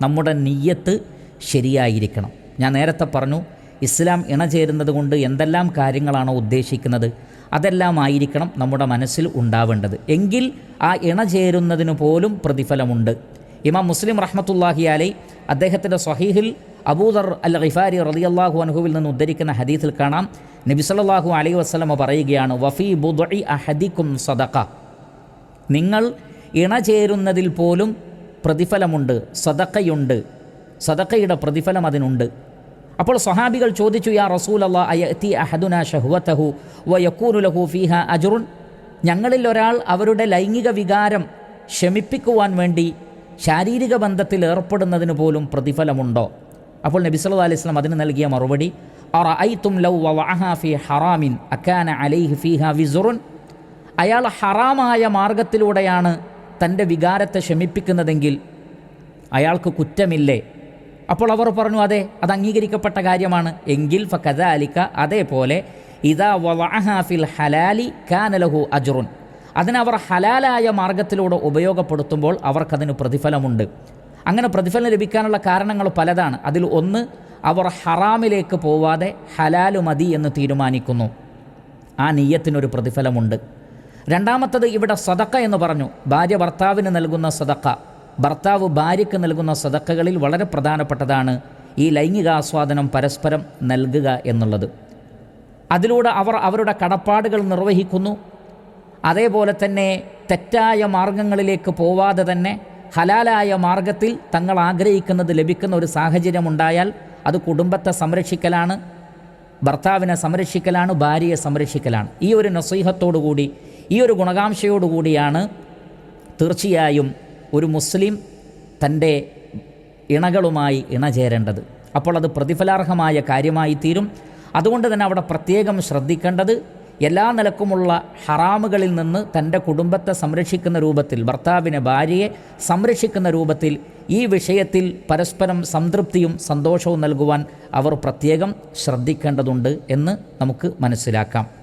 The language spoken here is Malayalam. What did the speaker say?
നമ്മുടെ നീയത്ത് ശരിയായിരിക്കണം. ഞാൻ നേരത്തെ പറഞ്ഞു ഇസ്ലാം ഇണചേരുന്നത് കൊണ്ട് എന്തെല്ലാം കാര്യങ്ങളാണോ ഉദ്ദേശിക്കുന്നത് അതെല്ലാം ആയിരിക്കണം നമ്മുടെ മനസ്സിൽ ഉണ്ടാവേണ്ടത്. എങ്കിൽ ആ ഇണചേരുന്നതിന് പോലും പ്രതിഫലമുണ്ട്. ഇമാം മുസ്ലിം റഹ്മത്തുല്ലാഹി അലൈ അദ്ദേഹത്തിന്റെ സ്വഹീഹിൽ അബൂദർ അൽ ഖിഫാരി റളിയല്ലാഹു അനുഹുവിൽ നിന്ന് ഉദ്ധരിക്കുന്ന ഹദീസിൽ കാണാം. നബി സല്ലല്ലാഹു അലൈ വസ്ലമ പറയുകയാണ് വഫി ബുദ്ഇ അഹദിക്കും സദഖ. നിങ്ങൾ ഇണചേരുന്നതിൽ പോലും പ്രതിഫലമുണ്ട് സദക്കയുണ്ട് സദക്കയുടെ പ്രതിഫലം അതിനുണ്ട്. അപ്പോൾ സ്വഹാബികൾ ചോദിച്ചു യാ റസൂൽ അയത്തി അഹദുന ഷഹുവത്തഹു വ യക്കൂനു ലഹു ഫീഹ അജുറുൻ? ഞങ്ങളിൽ ഒരാൾ അവരുടെ ലൈംഗിക വികാരം ശമിപ്പിക്കുവാൻ വേണ്ടി ശാരീരിക ബന്ധത്തിൽ ഏർപ്പെടുന്നതിന് പോലും പ്രതിഫലമുണ്ടോ? അപ്പോൾ നബി സല്ലു അലൈഹി സ്വലം അതിന് നൽകിയ മറുപടി അയാൾ ഹറാമായ മാർഗത്തിലൂടെയാണ് തന്റെ വികാരത്തെ ക്ഷമിപ്പിക്കുന്നതെങ്കിൽ അയാൾക്ക് കുറ്റമില്ലേ? അപ്പോൾ അവർ പറഞ്ഞു അതെ അത് അംഗീകരിക്കപ്പെട്ട കാര്യമാണ്. എങ്കിൽ ഫ അലിക്ക അതേപോലെ ഇതാ വവാഹാഫിൽ ഹലാലി കാനലഹു അജുറുൻ. അതിനവർ ഹലാലായ മാർഗത്തിലൂടെ ഉപയോഗപ്പെടുത്തുമ്പോൾ അവർക്കതിന് പ്രതിഫലമുണ്ട്. അങ്ങനെ പ്രതിഫലം ലഭിക്കാനുള്ള കാരണങ്ങൾ പലതാണ്. അതിൽ ഒന്ന് അവർ ഹറാമിലേക്ക് പോവാതെ ഹലാലു മതി എന്ന് തീരുമാനിക്കുന്നു. ആ നെയ്യത്തിനൊരു പ്രതിഫലമുണ്ട്. രണ്ടാമത്തത് ഇവിടെ സദക്ക എന്ന് പറഞ്ഞു. ഭാര്യ ഭർത്താവിന് നൽകുന്ന സദക്ക. ഭർത്താവ് ഭാര്യയ്ക്ക് നൽകുന്ന സദക്കകളിൽ വളരെ പ്രധാനപ്പെട്ടതാണ് ഈ ലൈംഗികാസ്വാദനം പരസ്പരം നൽകുക എന്നുള്ളത്. അതിലൂടെ അവർ അവരുടെ കടപ്പാടുകൾ നിർവഹിക്കുന്നു. അതേപോലെ തന്നെ തെറ്റായ മാർഗങ്ങളിലേക്ക് പോവാതെ തന്നെ ഹലാലായ മാർഗത്തിൽ തങ്ങൾ ആഗ്രഹിക്കുന്നത് ലഭിക്കുന്ന ഒരു സാഹചര്യമുണ്ടായാൽ അത് കുടുംബത്തെ സംരക്ഷിക്കലാണ് ഭർത്താവിനെ സംരക്ഷിക്കലാണ് ഭാര്യയെ സംരക്ഷിക്കലാണ്. ഈ ഒരു നസീഹത്തോടുകൂടി ഈ ഒരു ഗുണകാംക്ഷയോടുകൂടിയാണ് തീർച്ചയായും ഒരു മുസ്ലിം തന്റെ ഇണകളുമായി ഇണചേരേണ്ടത്. അപ്പോൾ അത് പ്രതിഫലാർഹമായ കാര്യമായി തീരും. അതുകൊണ്ട് തന്നെ അവിടെ പ്രത്യേകം ശ്രദ്ധിക്കേണ്ടത് എല്ലാ നിലക്കുമുള്ള ഹറാമുകളിൽ നിന്ന് തന്റെ കുടുംബത്തെ സംരക്ഷിക്കുന്ന രൂപത്തിൽ ഭർത്താവിനെ ഭാര്യയെ സംരക്ഷിക്കുന്ന രൂപത്തിൽ ഈ വിഷയത്തിൽ പരസ്പരം സംതൃപ്തിയും സന്തോഷവും നൽകുവാൻ അവർ പ്രത്യേകം ശ്രദ്ധിക്കേണ്ടതുണ്ട് എന്ന് നമുക്ക് മനസ്സിലാക്കാം.